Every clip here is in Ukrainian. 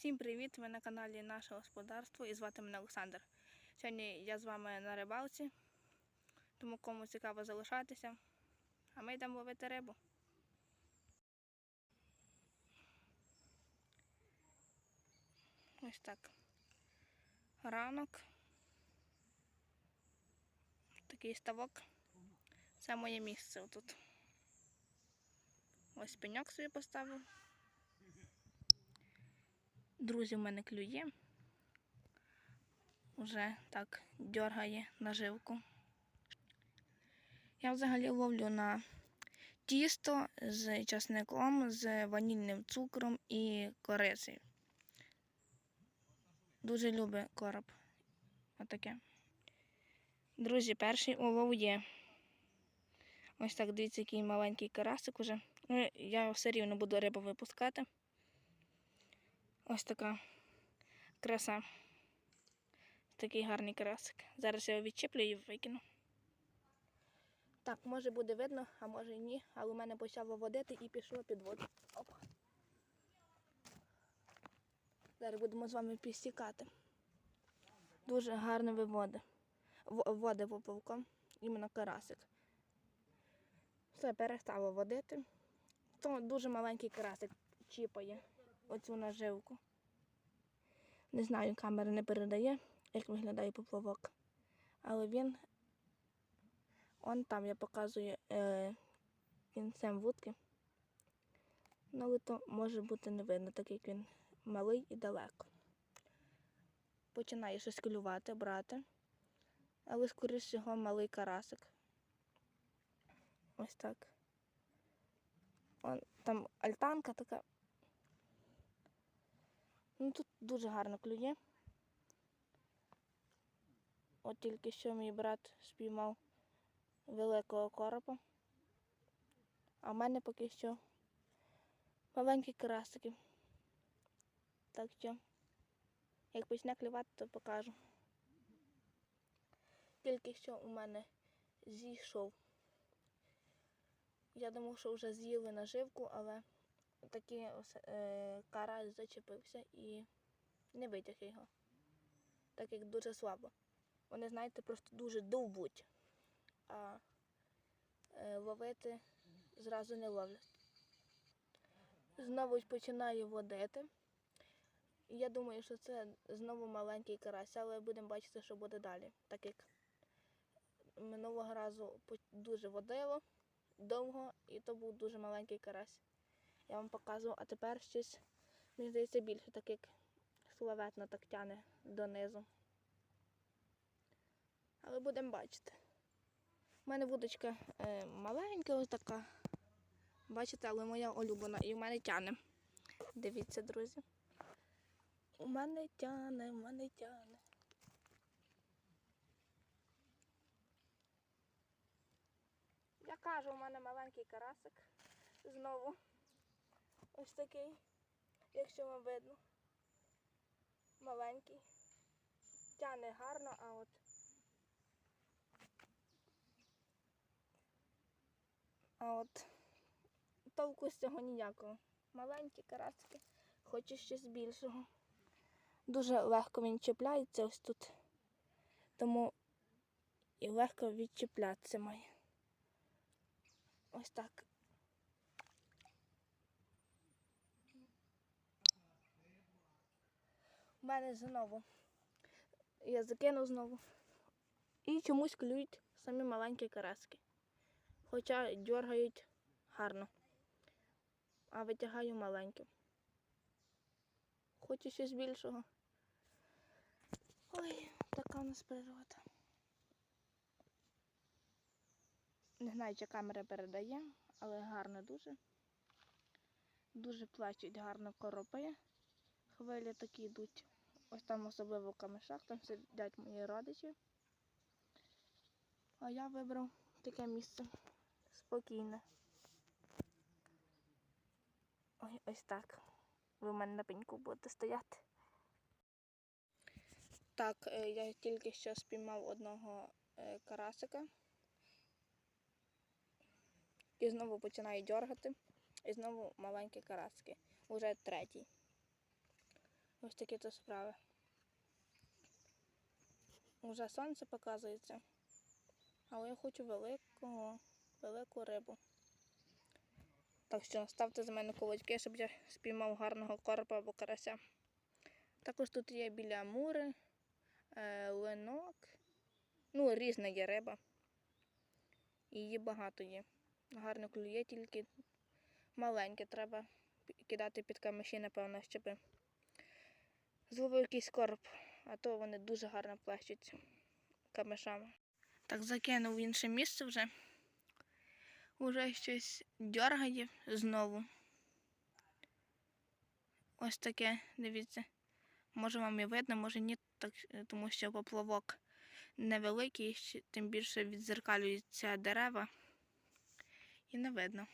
Всім привіт! Ви на каналі Наше Господарство і звати мене Олександр. Сьогодні я з вами на рибалці, тому кому цікаво залишатися, а ми йдемо ловити рибу. Ось так. Ранок. Такий ставок. Це моє місце тут. Ось пеньок собі поставив. Друзі, в мене клює. Уже так дергає наживку. Я взагалі ловлю на тісто з часником, з ванільним цукром і корицею. Дуже любить короб. Отаке. Друзі, перший улов є. Ось так дивіться, який маленький карасик уже. Ну, я все рівно буду рибу випускати. Ось така краса. Такий гарний карасик. Зараз я його відчіплю і викину. Так, може буде видно, а може і ні, але у мене почало водити і пішло під воду. Опа. Зараз будемо з вами підстікати. Дуже гарно виводи. В- Води поповком, іменно карасик. Все, перестало водити. То дуже маленький карасик чіпає оцю наживку. Не знаю, камера не передає, як виглядає поплавок. Але він, он там я показую е, кінцем вудки. Ну, але то може бути не видно, так як він малий і далеко. Починає щось клювати, брати. Але, скоріш всього, малий карасик. Ось так. Он, там альтанка така. Дуже гарно клює. От тільки що мій брат спіймав великого коропа. А в мене поки що маленькі карасики. Так що, як почне клювати, то покажу. Тільки що у мене зійшов. Я думав, що вже з'їли наживку, але такий е, карась зачепився і не витяг його. Так як дуже слабо. Вони, знаєте, просто дуже довбуть, а е, ловити зразу не ловлять. Знову починає водити. Я думаю, що це знову маленький карась, але будемо бачити, що буде далі. Так як минулого разу дуже водило довго, і то був дуже маленький карась. Я вам показував, а тепер щось, мені здається, більше, так як славетно так тяне донизу. Але будемо бачити. У мене вудочка е, маленька, ось така. Бачите, але моя улюблена. І в мене тяне. Дивіться, друзі. У мене тяне, у мене тяне. Я кажу, у мене маленький карасик. Знову. Ось такий, якщо вам видно. Маленький. Тяне гарно, а от. А от толку з цього ніякого. Маленькі карасики, хочу щось більшого. Дуже легко він чіпляється ось тут. Тому і легко відчіплятися має. Ось так. У мене знову. Я закинув знову. І чомусь клюють самі маленькі караски. Хоча дергають гарно. А витягаю маленькі. Хочу щось більшого. Ой, така у нас природа. Не знаю, чи камера передає, але гарно дуже. Дуже плачуть гарно коропи. Хвилі такі йдуть. Ось там особливо в камешах, там сидять мої родичі. А я вибрав таке місце спокійне. Ой, ось так. Ви в мене на пеньку будете стояти. Так, е, я тільки що спіймав одного е, карасика. І знову починаю дергати. І знову маленькі караски. Уже третій. Ось такі то справи. Уже сонце показується. Але я хочу великого, велику рибу. Так що ставте за мене кулачки, щоб я спіймав гарного коропа або карася. Також тут є біля мури, е, линок. Ну, різна є риба. Її багато є. Гарно клює, тільки маленьке треба кидати під камеші, напевно, щоб зловив якийсь короб, а то вони дуже гарно плещуться камешами. Так закинув в інше місце вже. Уже щось дьоргає знову. Ось таке, дивіться. Може вам і видно, може ні, так, тому що поплавок невеликий, тим більше відзеркалюються дерева. І не видно.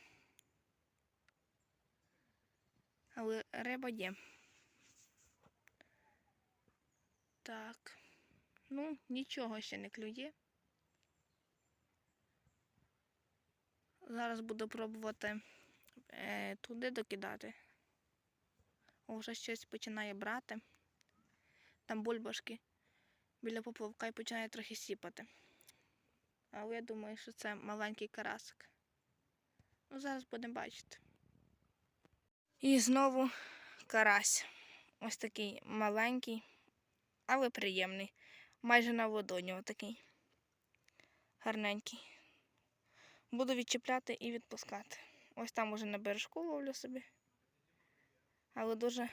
Але риба є. Так. Ну, нічого ще не клює. Зараз буду пробувати е, туди докидати. О, Вже щось починає брати. Там бульбашки біля поплавка і починає трохи сіпати. Але я думаю, що це маленький карасик. Ну, зараз будемо бачити. І знову карась. Ось такий маленький, але приємний. Майже на ладоні отакий. Гарненький. Буду відчіпляти і відпускати. Ось там уже на бережку ловлю собі. Але дуже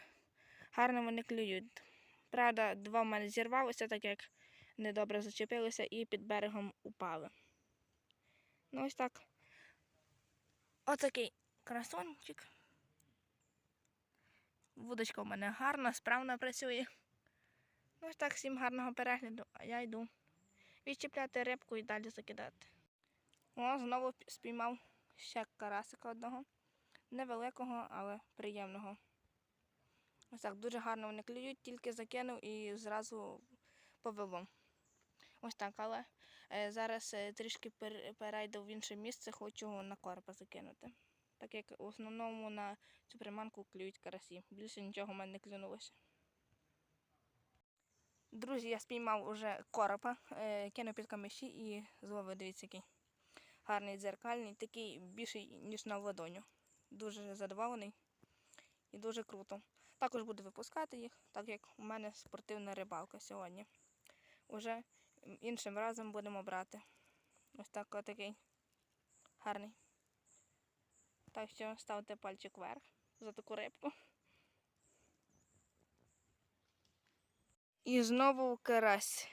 гарно вони клюють. Правда, два в мене зірвалося, так як недобре зачепилися і під берегом упали. Ну ось так. Отакий красончик. Вудочка у мене гарна, справно працює. Ну ось так, всім гарного перегляду, а я йду відчіпляти рибку і далі закидати. О, знову спіймав ще карасика одного. Невеликого, але приємного. Ось так, дуже гарно вони клюють, тільки закинув і зразу повело. Ось так, але е, зараз е, трішки перейду в інше місце, хочу на коропа закинути. Так як в основному на цю приманку клюють карасі. Більше нічого в мене не клюнулося. Друзі, я спіймав уже коропа, е, кинув під камеші і зловив, дивіться, який гарний дзеркальний, такий більший, ніж на ладоню. Дуже задоволений і дуже круто. Також буду випускати їх, так як у мене спортивна рибалка сьогодні. Уже іншим разом будемо брати. Ось так такий гарний. Так що ставте пальчик вверх за таку рибку. І знову карась.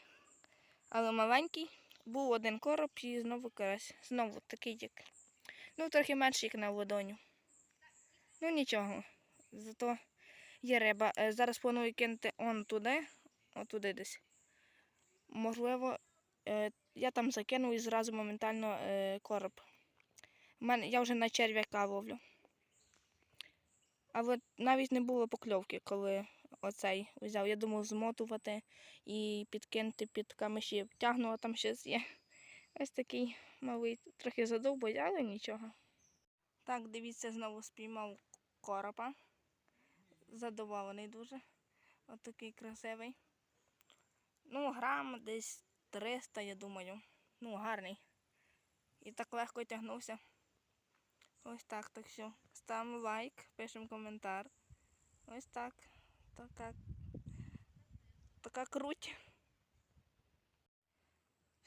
Але маленький. Був один короб і знову карась. Знову такий як. Ну, трохи менший, як на ладоню. Ну нічого. Зато є риба. Е, Зараз планую кинути он туди, отуди десь. Можливо, е, я там закину і зразу моментально е, короб. Я вже на черв'яка ловлю. Але навіть не було покльовки, коли оцей взяв. Я думав змотувати і підкинути під камеші. Тягну, а там щось є. Ось такий малий, трохи задовбуть, але нічого. Так, дивіться, знову спіймав коропа. Задоволений дуже. Ось такий красивий. Ну, грам десь 300, я думаю. Ну, гарний. І так легко тягнувся. Ось так, так що ставимо лайк, пишемо коментар. Ось так. Така, така круть.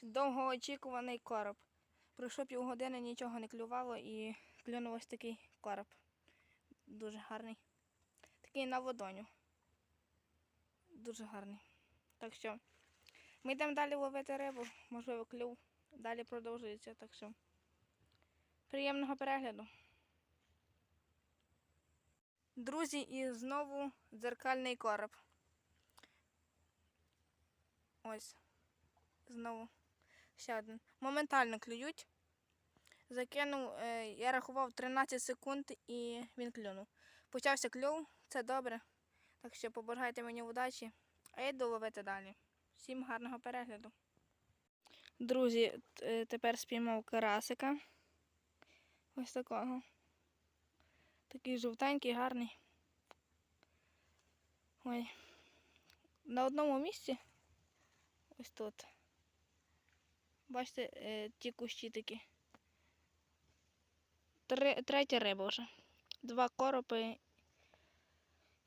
Довгоочікуваний короб. Пройшло півгодини, нічого не клювало і клюнув ось такий короб. Дуже гарний. Такий на ладоню. Дуже гарний. Так що ми йдемо далі ловити рибу, можливо, клюв. Далі продовжується, так що приємного перегляду. Друзі, і знову дзеркальний короб. Ось. Знову ще один. Моментально клюють. Закинув, е, я рахував 13 секунд і він клюнув. Почався клюв, це добре. Так що побажайте мені удачі, а я йду ловити далі. Всім гарного перегляду. Друзі, е, тепер спіймав карасика. Ось такого. Такий жовтенький, гарний. Ой, на одному місці. Ось тут. Бачите, е, ті кущі такі. Три, третя риба вже. Два коропи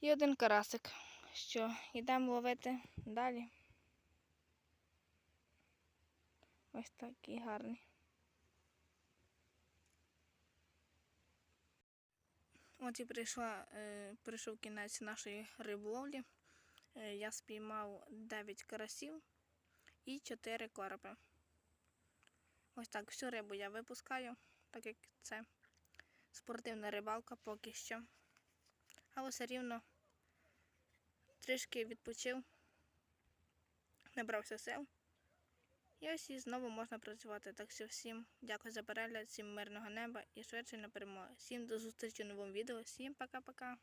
і один карасик. Що, йдемо ловити далі. Ось такий гарний. От і прийшла, е, прийшов кінець нашої риболовлі. Е, я спіймав 9 карасів і 4 коропи. Ось так всю рибу я випускаю, так як це спортивна рибалка поки що. Але все рівно трішки відпочив, набрався сил. І ось і знову можна працювати. Так що всім дякую за перегляд, всім мирного неба і швидше на перемогу. Всім до зустрічі в новому відео. Всім пока-пока.